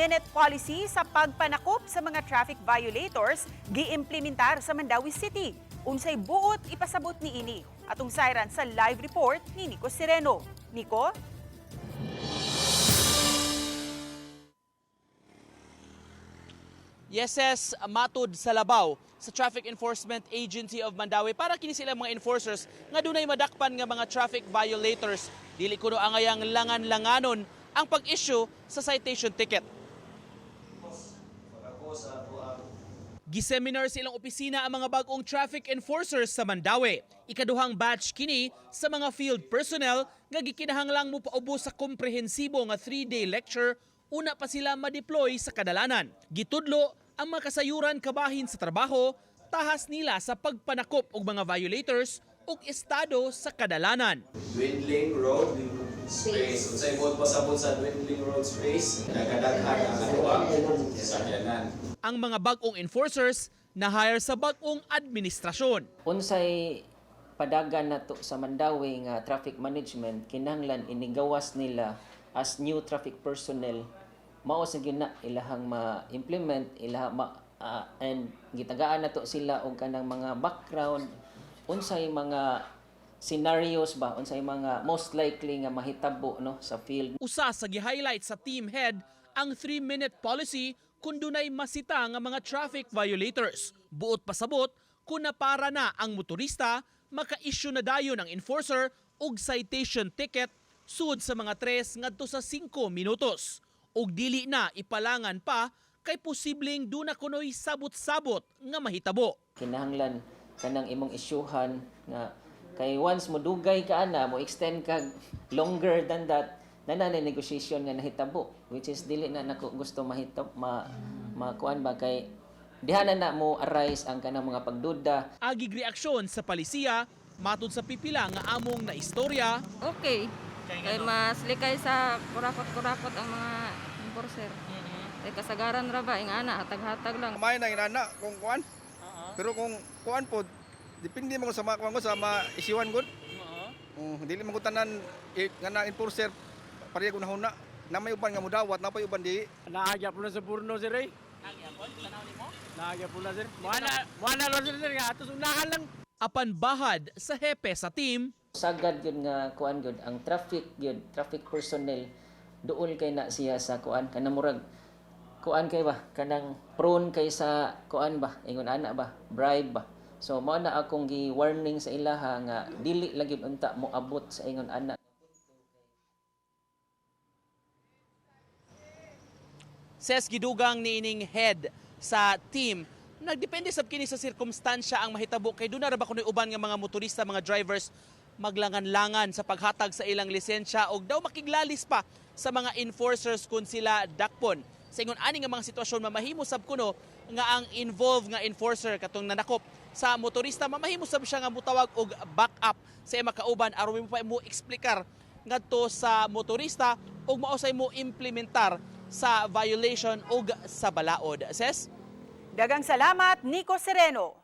3-minute policy sa pagpanakop sa mga traffic violators giimplementar sa Mandawi City. Unsay buot ipasabot ni ini. Atong sayran sa live report ni Nico Sireno. Nico? Yeses matud sa labaw sa Traffic Enforcement Agency of Mandawi para kini sila mga enforcers nga dunay madakpan nga mga traffic violators dili kuno angayang langan-langanon ang pag-issue sa citation ticket. Giseminar sa ilang opisina ang mga bagong traffic enforcers sa Mandawi. Ikaduhang batch kini sa mga field personnel nga gikinahanglang mo paubo sa komprehensibo nga 3-day lecture una pa sila ma-deploy sa kadalanan. Gitudlo ang mga kasayuran kabahin sa trabaho, tahas nila sa pagpanakop og mga violators ug estado sa kadalanan. dwindling road space. Unsay mo pasabot sa dwindling road space, nagkadaghan ang Ang mga bagong enforcers na hire sa bagong administrasyon. unsay padagan nato sa Mandawi nga traffic management kinahanglan inigawas nila as new traffic personnel. Mao sa gyud na ilahang ma-implement ilaha ma ah, and gitagaan nato sila og kanang mga background. Unsay mga scenarios ba? Unsay mga most likely nga mahitabo no sa field? Usa sa gi-highlight sa team head ang 3-minute policy kung dunay masita nga mga traffic violators. Buot pasabot kung napara na ang motorista, maka-issue na dayon ang enforcer og citation ticket sud sa mga tres ngadto sa 5 minutos. Og dili na ipalangan pa kay posibleng duna kunoy sabot-sabot nga mahitabo. kinahanglan kanang imong isyuhan nga kay once mo dugay ka ana mo extend kag longer than that na na negotiation nga nahitabo which is dili na nako gusto mahitab ma makuan ba kay diha na na mo arise ang kanang mga pagduda Agig reaksyon sa palisiya matud sa pipila nga among na istorya Okay. Kay mas likay sa kurakot-kurakot ang mga enforcer. Kay kasagaran ra ba ing ana hatag-hatag lang. May na inana kung kuan. Pero kung kuan po, depende mo sa mga kuan ko sa mga isiwan gud. Uh, dili mo ko tanan eh, nga na enforcer pareha ko na huna. Na may uban nga mudawat, na pa uban di. Naagya po na sa Purno, sir, eh. Naagya po na, sir. Muana, muana lang, sir, sir. nga. Atos unahan lang. apan bahad sa hepe sa team sagad gyud nga kuan gyud ang traffic gyud traffic personnel duol kay na siya sa kuan kanang murag kuan kay ba kanang prone kay sa kuan ba ingon ana ba bribe ba so mao na akong gi warning sa ilaha nga dili lagi unta mo abot sa ingon ana Ses gidugang niining head sa team. Nagdepende sab kini sa sirkumstansya ang mahitabo kay doon na ra ba kunoy uban nga mga motorista, mga drivers maglangan-langan sa paghatag sa ilang lisensya og daw makiglalis pa sa mga enforcers kun sila dakpon. Sa ingon ani nga mga sitwasyon mamahimo sab kuno nga ang involved nga enforcer katong nanakop sa motorista mamahimo sab siya nga mutawag og backup sa iya makauban aron mo pa mo eksplikar ngadto sa motorista ug mausay mo implementar sa violation ug sa balaod. Ses? Dagang salamat, Nico Sireno.